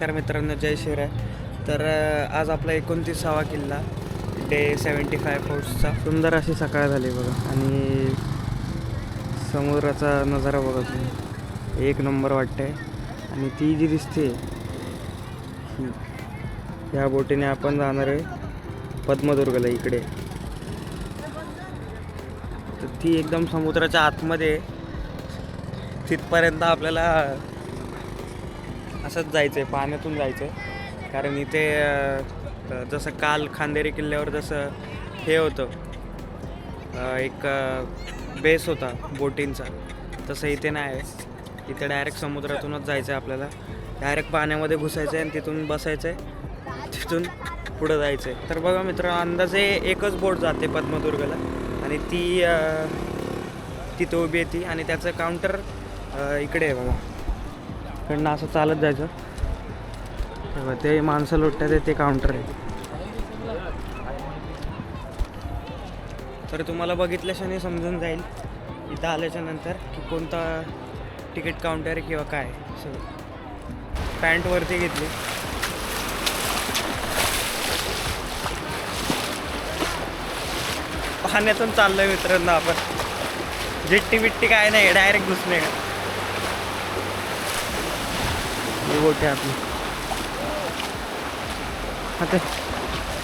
नमस्कार मित्रांनो जय शिवराय. तर आज आपला एकोणतीसावा किल्ला डे सेवन्टी फाय फोर्सचा सुंदर अशी सकाळ झाली बघा. आणि समुद्राचा नजारा बघा तुम्ही. एक नंबर वाटते आणि ती जी दिसते ह्या बोटीने आपण जाणार आहे पद्मदुर्गला इकडे. तर ती एकदम समुद्राच्या आतमध्ये तिथपर्यंत आपल्याला असंच जायचं आहे पाण्यातून जायचं आहे कारण इथे जसं काल खांदेरी किल्ल्यावर जसं हे होतं एक बेस होता बोटींचा. तसं इथे नाही आहे. इथे डायरेक्ट समुद्रातूनच जायचं आहे आपल्याला. डायरेक्ट पाण्यामध्ये घुसायचं आहे आणि तिथून बसायचं आहे तिथून पुढं जायचं आहे तर बघा मित्र अंदाजे एकच बोट जाते पद्मदुर्गला. आणि ती तिथं उभी आहे ती. आणि त्याचं काउंटर इकडे आहे बघा. इकडनं असं चालत जायचं. तेव्हा ते माणसं लुटतात ते काउंटर आहे. तर तुम्हाला बघितल्याशाने समजून जाईल इथं आल्याच्यानंतर की कोणता तिकीट काउंटर आहे किंवा काय सगळं पॅन्टवरती घेतली. पाण्यातून चाललोय मित्रांनो आपण. जिट्टी बिट्टी काय नाही डायरेक्ट घुसणे. का ही बोट आहे आपली आता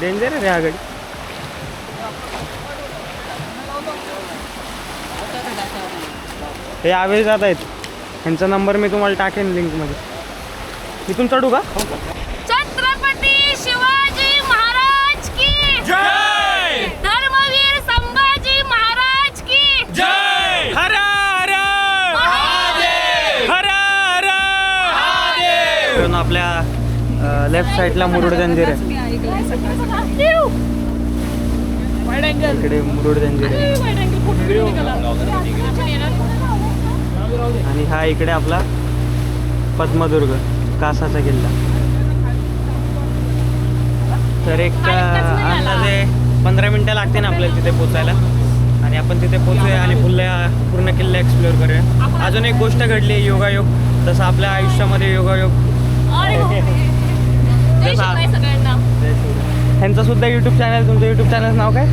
डेंजर आहे रे आगडी. हे आवेश जात आहेत. ह्यांचा नंबर मी तुम्हाला टाकेन लिंकमध्ये इथून चढू का? लेफ्ट साईडला मुरुड जंजीर आहे. इकडे मुरुड जंजीर आहे. आणि हा इकडे आपला पद्मदुर्ग कासाचा किल्ला. तर एक अंदाजे पंधरा मिनटं लागते ना आपल्याला तिथे पोचायला. आणि आपण तिथे पोचूया आणि पुल्ला पूर्ण किल्ला एक्सप्लोअर करूया. अजून एक गोष्ट घडली आहे योगायोग. तसं आपल्या आयुष्यामध्ये योगायोग. सगळ्यांना. ह्यांचं सुद्धा यूट्यूब चॅनल तुमचं यूट्यूब चॅनल नाव काय?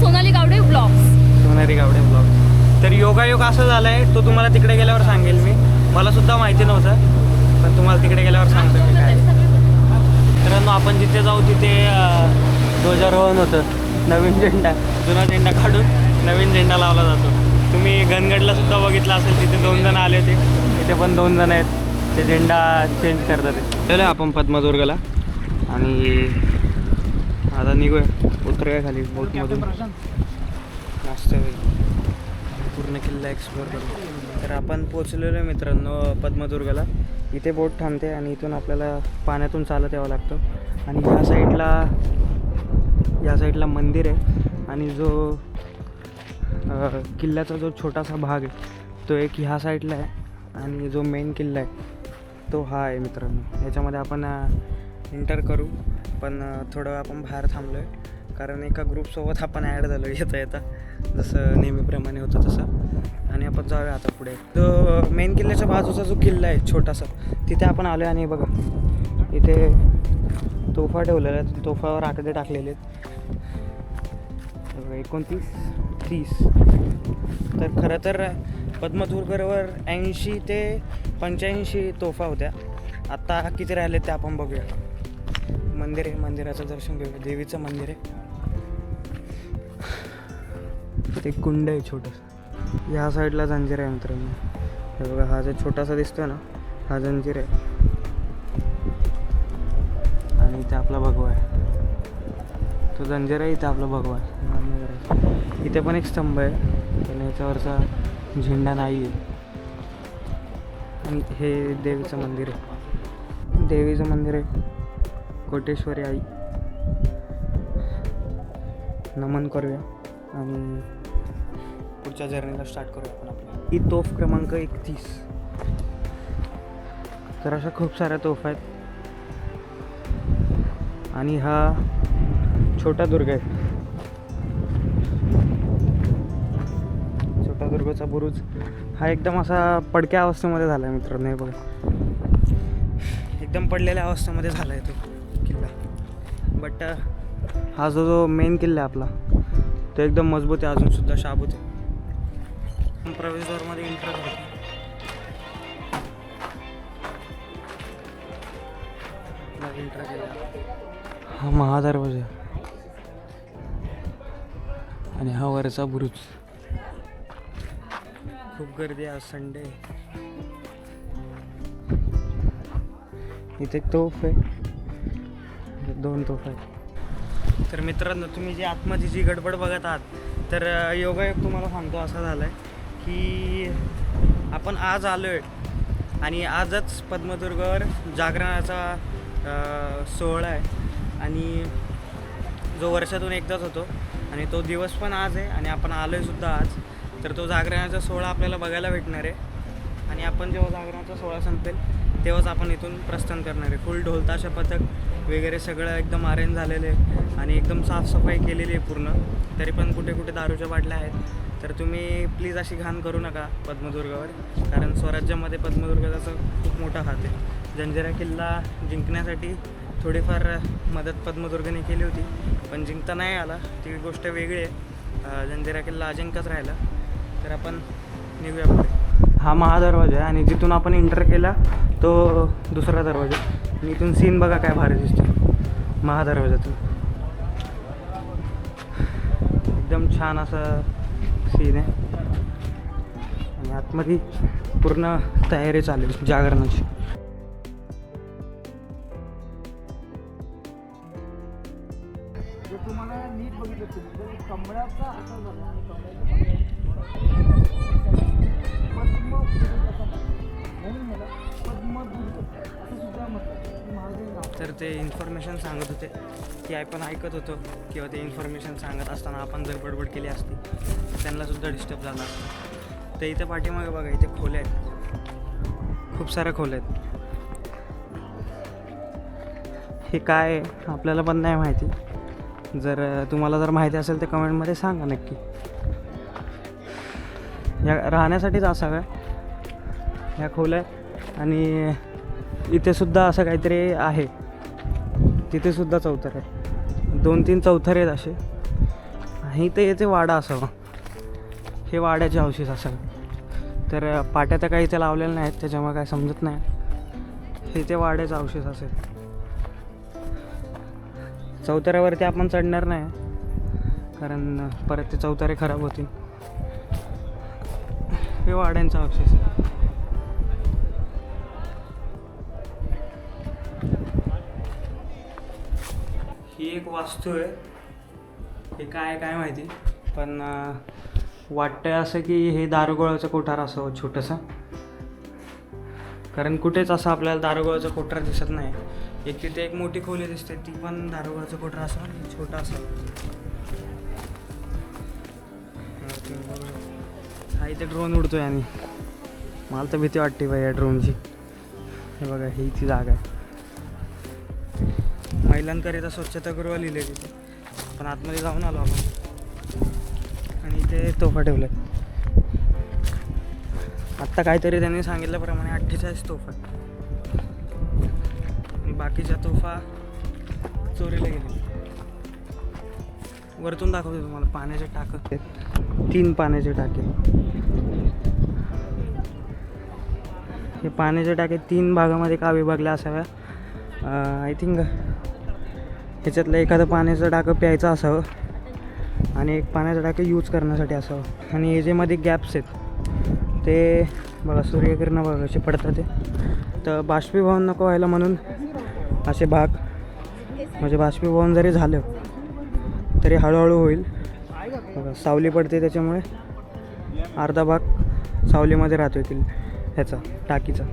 सोनाली गावडे ब्लॉग्स सोनारी गावडे ब्लॉग तर योगायोग असं झालं आहे तो तुम्हाला तिकडे गेल्यावर सांगेल मी. मला सुद्धा माहिती नव्हतं पण तुम्हाला तिकडे गेल्यावर सांगतो मी काय. मित्रांनो आपण जिथे जाऊ तिथे ध्वजारोहण होतं. नवीन झेंडा जुना झेंडा काढून नवीन झेंडा लावला जातो. तुम्ही गनगडला सुद्धा बघितलं असेल तिथे दोन जण आले होते. तिथे पण दोन जण आहेत. ते झेंडा चेंज करतात. चला आपण पद्मदुर्गला. आणि आता निघूया. उतरूया खाली बोटमधून. मस्त पूर्ण किल्ला एक्सप्लोअर करू. तर आपण पोचलेलो आहे मित्रांनो पद्मदुर्गाला. इथे बोट थांबते आणि इथून आपल्याला पाण्यातून चालत यावं लागतं. आणि ह्या साईडला या साईडला मंदिर आहे. आणि जो किल्ल्याचा जो छोटासा भाग आहे तो एक ह्या साईडला आहे. आणि जो मेन किल्ला आहे तो हा आहे मित्रांनो. याच्यामध्ये आपण इंटर करू. पण थोडं आपण बाहेर थांबलो आहे कारण एका ग्रुपसोबत आपण ॲड झालो येता येता. जसं नेहमीप्रमाणे होतं तसं. आणि आपण जाऊया आता पुढे. जो मेन किल्ल्याच्या बाजूचा जो किल्ला आहे छोटासा तिथे आपण आलो आहे आणि बघा इथे तोफा ठेवलेला आहे. तोफावर आकडे टाकलेले आहेत. एकोणतीस तीस. तर खरं तर पद्मदुर्गवर ऐंशी ते पंच्याऐंशी तोफा होत्या. आत्ता किती राहिले ते आपण बघूया. मंदिर आहे. मंदिराचं दर्शन घेऊया देवीचं मंदिर आहे. ते कुंड आहे छोटंसं. ह्या साईडला जंजीर आहे मित्रांनो. हे बघा हा जो छोटासा दिसतोय ना हा जंजीर आहे. आणि इथे आपला भगवा आहे. तो जंजीर आहे इथे आपला भगवा आहे. इथे पण एक स्तंभ आहे पण याच्यावरचा झेंडा नाही आहे. आणि हे देवीचं मंदिर आहे. देवीचं मंदिर आहे. कोटेश्वरी आई. नमन करूया आणि पुढच्या जर्नीला स्टार्ट करूया आपण आपल्या. ही तोफ क्रमांक एकतीस. तर अशा खूप साऱ्या तोफ आहेत. आणि हा छोटा दुर्ग आहे. छोटा दुर्गाचा बुरुज हा एकदम असा पडक्या अवस्थेमध्ये झाला आहे मित्रांनो हे बघा. एकदम पडलेल्या अवस्थेमध्ये झाला आहे तो. बट हा जो जो मेन किल्ला आहे आपला तो एकदम मजबूत आहे अजूनसुद्धा शाबूत आहे. प्रवेशद्वारमध्ये एंटर करतो एंटर केला हा महादरवाजा. आणि हा वरचा बुरुज. खूप गर्दी आहे आज संडे इथे तोफ आहे. दोन तोफ आहेत तर मित्रांनो तुम्ही जी आतमध्ये जी गडबड बघत आहात तर योगायोग तुम्हाला सांगतो असा झाला आहे की आपण आज आलो आहे आणि आजच पद्मदुर्गावर जागरणाचा सोहळा आहे. आणि जो वर्षातून एकदाच होतो आणि तो दिवस पण आज आहे आणि आपण आलो आहे सुद्धा आज. तर तो जागरणाचा सोहळा आपल्याला बघायला भेटणार आहे. आणि आपण जेव्हा जागरणाचा सोहळा संपेल तेव्हाच आपण इथून प्रस्थान करणार आहे. फुल ढोलताशा पथक वगैरे सगळं एकदम अरेंज झालेलं आहे आणि एकदम साफसफाई केलेली आहे पूर्ण. तरी पण कुठे कुठे दारूच्या बाटल्या आहेत. तर तुम्ही प्लीज अशी घाण करू नका पद्मदुर्गावर कारण स्वराज्यामध्ये पद्मदुर्गाचा खूप मोठा हात आहे. जंजिरा किल्ला जिंकण्यासाठी थोडीफार मदत पद्मदुर्गाने केली होती पण जिंकता नाही आला. ती गोष्ट वेगळी आहे. जंजिरा किल्ला अजिंक्यच राहिला. तर आपण निघूया पुढे. हा महादरवाजा आहे आणि जिथून आपण एंटर केला तो दुसरा दरवाजा. आणि इथून सीन बघा काय भारी दिसतो महादरवाजातून. एकदम छान असं सीन आहे. आणि आतमध्ये पूर्ण तयारी चालू आहे जागरणाची. ते इन्फॉर्मेशन सांगत होते. की आपण ऐकत होतो किंवा ते इन्फॉर्मेशन सांगत असताना आपण जर बडबड केली असती. तर त्यांनासुद्धा डिस्टर्ब झाला असतं. तर इथे पाठीमागे बघा इथे खोल्या आहेत. खूप साऱ्या खोल्या आहेत. हे काय आपल्याला पण नाही माहिती. जर तुम्हाला जर माहिती असेल तर कमेंटमध्ये सांगा नक्की. या राहण्यासाठीच असाव्या ह्या खोल्या आहे आणि इथे सुद्धा असं काहीतरी आहे. तिथे सुद्धा चौथारे आहे दोन तीन चौथारे आहेत असे. आणि इथे येथे वाडा असावा. हे वाड्याचे अवशेष असावे. तर पाट्या तर काही इथे लावलेल्या नाहीत त्याच्यामुळे काय समजत नाही. हे ते वाड्याचे अवशेष असेल. चौथऱ्यावरती आपण चढणार नाही. कारण परत ते चौथारे खराब होतील. हे वाड्यांचा अवशेष आहे एक वास्तू आहे हे काय काय माहिती? पण वाटतं असं की हे दारुगोळाचं कोठार असावं छोटंसं. कारण कुठेच असं आपल्याला दारुगोळाचं कोठार दिसत नाही. एक तिथे एक मोठी खोली दिसते ती पण दारुगोळाचं कोठार असावं छोटं छोटा असावं. हा, हा इथे ड्रोन उडतोय आणि. मला तर भीती वाटते बाई या ड्रोनची हे बघा ही ती जागा आहे. महिलांकरिता स्वच्छतागृह लिहिले तिथे. पण आतमध्ये जाऊन आलो आपण. आणि इथे तोफा ठेवलं आत्ता काहीतरी त्यांनी सांगितल्याप्रमाणे अठ्ठेचाळीस तोफा. आणि बाकीच्या तोफा चोरीला गेले. वरतून दाखवते तुम्हाला पाण्याचे टाक. तीन पाण्याचे टाके. हे पाण्याचे टाके तीन भागामध्ये का विभागल्या असाव्या? आय थिंक ह्याच्यातलं एखादं पाण्याचं टाकं प्यायचं असावं आणि एक पाण्याचं टाकं यूज करण्यासाठी असावं. आणि हे जे मध्ये गॅप्स आहेत ते बघा सूर्यकिरणं बघा कसे पडतात ते. तर बाष्पीभवन नको व्हायला म्हणून असे भाग म्हणजे बाष्पीभवन जरी झालं तरी हळूहळू होईल. बघा सावली पडते त्याच्यामुळे. अर्धा भाग सावलीमध्ये राहतो येतील ह्याचा टाकीचा.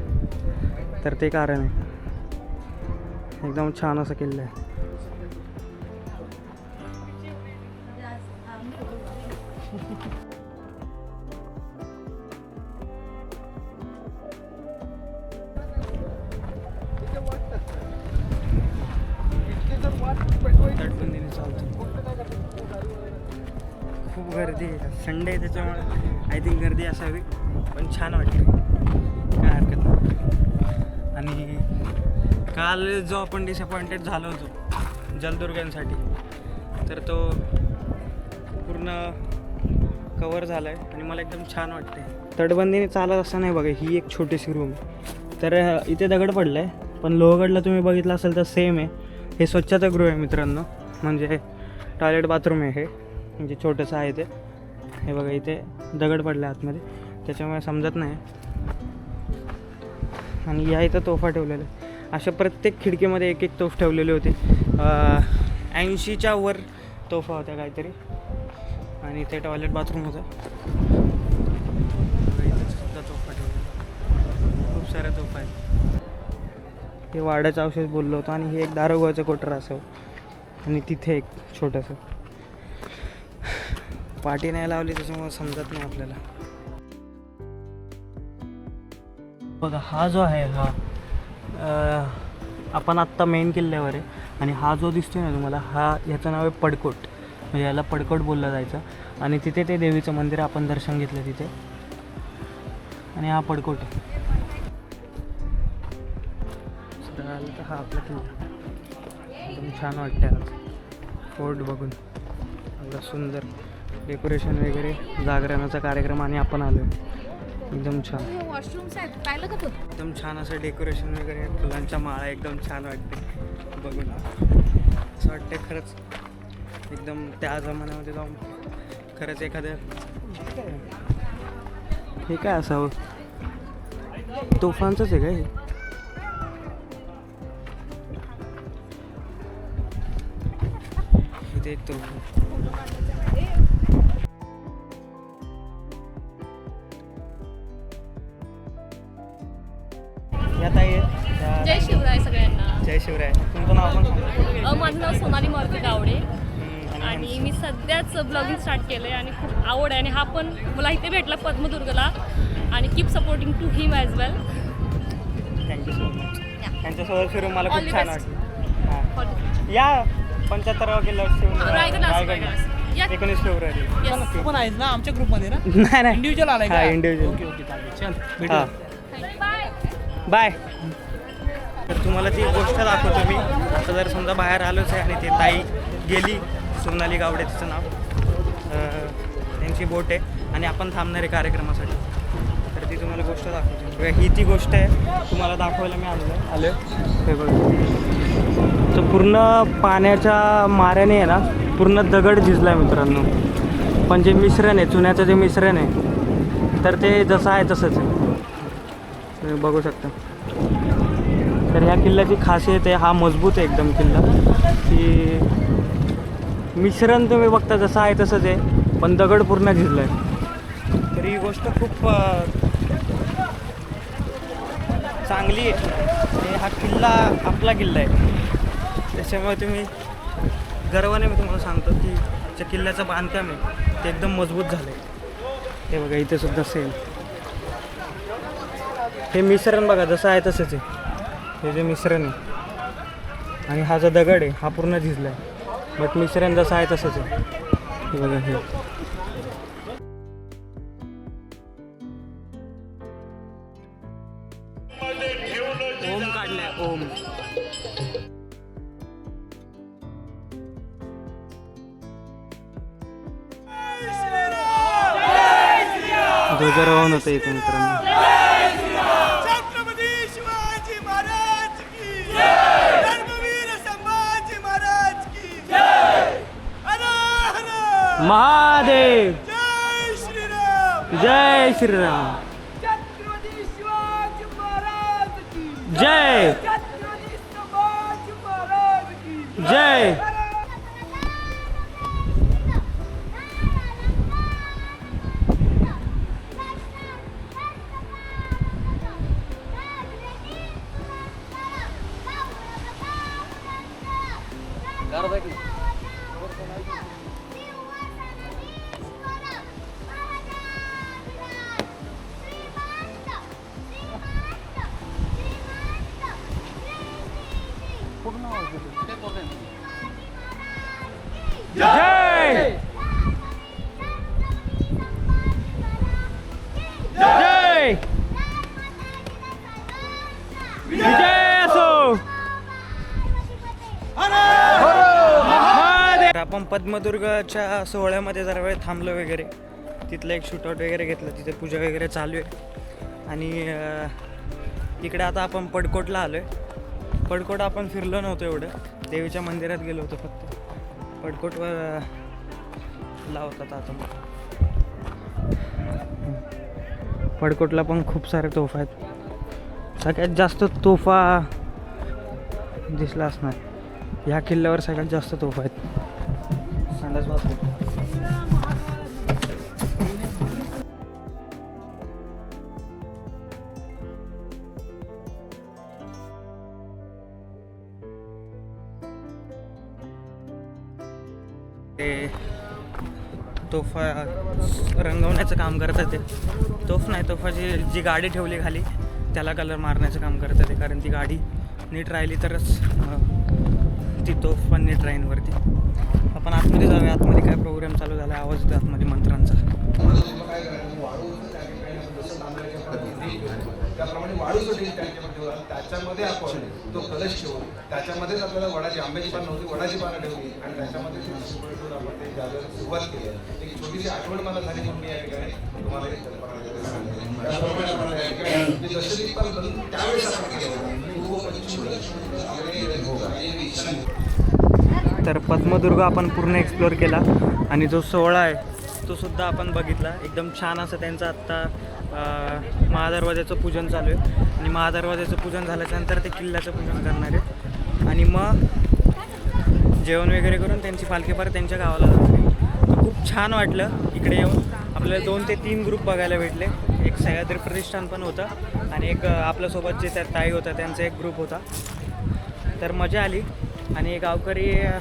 तर ते कारण आहे. एकदम छान असं केलेलं आहे. त्याच्यामुळे गर्दी असावी पण छान वाटते काय हरकत नाही. आणि काल जो आपण डिसअपॉइंटेड झालो होतो जलदुर्गांसाठी तर तो पूर्ण कवर झाला आहे आणि मला एकदम छान वाटते तटबंदीने चालत असं नाही बघा ही एक छोटीशी रूम तर इथे दगड पडलं आहे पण लोहगडला तुम्ही बघितलं असेल तर सेम आहे. हे स्वच्छतागृह आहे मित्रांनो. म्हणजे टॉयलेट बाथरूम आहे हे. म्हणजे छोटंसं आहे ते. हे बघा इथे दगड पडला आतमध्ये. त्याच्यामुळे समजत नाही. आणि या इथं तोफा ठेवलेल्या आहे. अशा प्रत्येक खिडकीमध्ये एक एक तोफ ठेवलेले होते. ऐंशीच्या वर तोफा होत्या काहीतरी. आणि इथे टॉयलेट बाथरूम होतं. सुद्धा तोफा ठेवलेला खूप साऱ्या तोफा आहेत. हे वाड्याचं औषध बोललो होतो आणि हे एक दारोगावचं कोटर असं. आणि तिथे एक छोटंसं. पाठी नाही लावली त्याच्यामुळे समजत नाही आपल्याला. बघा हा जो आहे हा आपण आत्ता मेन किल्ल्यावर आहे. आणि हा जो दिसतोय ना तुम्हाला हा ह्याचं नाव आहे पडकोट. म्हणजे याला पडकोट बोललं जायचं. आणि तिथे ते देवीचं मंदिर आपण दर्शन घेतलं तिथे. आणि हा पडकोट आहे. आलं तर हा आपला किल्ला. एकदम छान वाटतं आज. फोर्ट बघून. एवढा सुंदर. डेकोरेशन वगैरे जागरणाचा कार्यक्रम आणि आपण आलो. एकदम छान. एकदम छान असं डेकोरेशन वगैरे फुलांच्या माळा एकदम छान वाटते. बघून. असं वाटते खरंच. एकदम त्या जमान्यामध्ये जाऊन खरंच एखाद्या हे काय असावं? तोफांचंच आहे का हे? इथे एक तोफ शिवराय. तुमचं नाव पण सांगा. अ, माझं नाव सोनाली मारुती गावडे. हम्म, आणि मी सध्याच ब्लॉगिंग स्टार्ट केलं आहे आणि खूप आवड आहे. आणि हा पण मला इथे भेटला पद्मदुर्गला. आणि keep supporting to him as well thank you so much त्यांच्यासोबत फिरून मला All खूप the छान best. वाटलं. हां. या पंच्याहत्तरावा किल्ला शिवून रायगड असतो, रायगडला. रायगड. या. एकोणीस फेब्रुवारी. Yes. तू पण आहेस ना आमच्या ग्रुपमध्ये ना? नाही नाही. इंडिव्हिज्युअल आलाय हा इंडिव्हिज्युअल ओके ओके चालेल. चल भेटू बाय बाय तर तुम्हाला ती गोष्ट दाखवतो मी. आता जर समजा बाहेर आलोच आहे आणि ते ताई गेली सोनाली गावडे तिचं नाव. त्यांची बोट आहे. आणि आपण थांबणार आहे कार्यक्रमासाठी. तर ती तुम्हाला गोष्ट दाखवतो. ही ती गोष्ट आहे. तुम्हाला दाखवायला मी आलो आलो. हे बघ. तर पूर्ण पाण्याच्या माऱ्याने आहे ना पूर्ण दगड झिजला आहे मित्रांनो. पण जे मिश्रण आहे चुन्याचं जे मिश्रण आहे तर ते जसं आहे तसंच आहे. तुम्ही बघू शकता. तर ह्या किल्ल्याची खासियत आहे हा मजबूत आहे एकदम किल्ला. की मिश्रण तुम्ही बघता जसं आहे तसंच आहे पण दगड पूर्ण झिरलं आहे तर ही गोष्ट खूप चांगली आहे. हा किल्ला आपला किल्ला आहे. त्याच्यामुळे तुम्ही गर्वाने मी तुम्हाला सांगतो की ज्या किल्ल्याचं बांधकाम आहे ते एकदम मजबूत झालं आहे हे बघा इथे सुद्धा सेम हे मिश्रण बघा जसं आहे तसंच आहे. हे जे मिश्रण आहे आणि हा जो दगड आहे हा पूर्ण झिजला आहे बट मिश्रण जसं आहे तसंच आहे. बघा हे. महादेव। जय श्रीराम। जय जय। पद्मदुर्गाच्या सोहळ्यामध्ये जरा वेळ थांबलो वगैरे. तिथलं एक शूटआउट वगैरे घेतलं तिथे पूजा वगैरे चालू आहे. आणि इकडे आता आपण पडकोटला आलो आहे पडकोट आपण फिरलो नव्हतो एवढं. देवीच्या मंदिरात गेलो होतो फक्त. पडकोटवर लावतात आता मग पडकोटला पण खूप सारे तोफा आहेत. सगळ्यात जास्त तोफा दिसला असणार. ह्या किल्ल्यावर सगळ्यात जास्त तोफा आहेत. अंदाज बाथरूम ते तोफा रंगवण्याचं काम करतात ते तोफ नाही तोफाची जी गाडी ठेवली खाली त्याला कलर मारण्याचं काम करतात ते कारण ती गाडी नीट राहिली तरच ती तोफ पण नीट राहीन वरती. आपण आतमध्ये जाऊया. आतमध्ये काय प्रोग्राम चालू झाला आवाज येतो आतमध्ये मंत्रांचा त्याप्रमाणे वाळूचं ढीग टँकीवर ठेवला त्याच्यामध्ये आपण तो कलश ठेवून त्याच्यामध्येच आपल्याला वडाची आंब्याची पानं होती वडाची पानं ठेवली. आणि त्याच्यामध्ये आपण ते जागेवर सुरुवात केली. आहे. एक छोटीशी आठवण मला झाली म्हणून मी या ठिकाणी तुम्हाला एक त्याप्रमाणे आपण या त्यावेळेस आपण केलं. होतं. पूर्व पश्चिम तर पद्मदुर्ग आपण पूर्ण एक्सप्लोअर केला. आणि जो सोहळा आहे तो सुद्धा आपण बघितला. एकदम छान असं त्यांचं आत्ता महादरवाज्याचं पूजन चालू आहे. आणि महादरवाज्याचं पूजन झाल्याच्यानंतर ते किल्ल्याचं पूजन करणार आहेत. आणि मग जेवण वगैरे करून त्यांची पालखी त्यांच्या गावाला जाते तर खूप छान वाटलं इकडे येऊन. आपल्याला दोन ते तीन ग्रुप बघायला भेटले. एक सह्याद्री प्रतिष्ठान पण होतं आणि एक आपल्यासोबत जे त्या ताई होत्या त्यांचा एक ग्रुप होता. तर मजा आली. आणि गावकरी अ,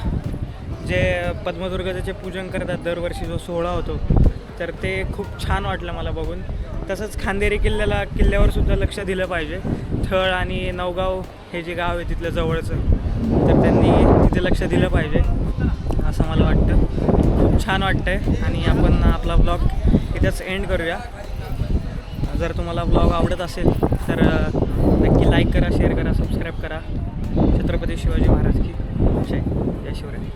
जे पद्मदुर्गाचे पूजन करतात दरवर्षी जो सोहळा होतो तर ते खूप छान वाटलं मला बघून. तसंच खांदेरी किल्ल्याला किल्ल्यावर सुद्धा लक्ष दिलं पाहिजे. थळ आणि नवगाव हे जे गाव आहे तिथलं जवळचं तर त्यांनी तिथे लक्ष दिलं पाहिजे असं मला वाटतं. खूप छान वाटतंय. आणि आपण आपला ब्लॉग इथंच एंड करूया. जर तुम्हाला ब्लॉग आवडत असेल तर नक्की लाईक करा शेअर करा सबस्क्राईब करा. छत्रपती शिवाजी महाराज की जय. जय शिवराय.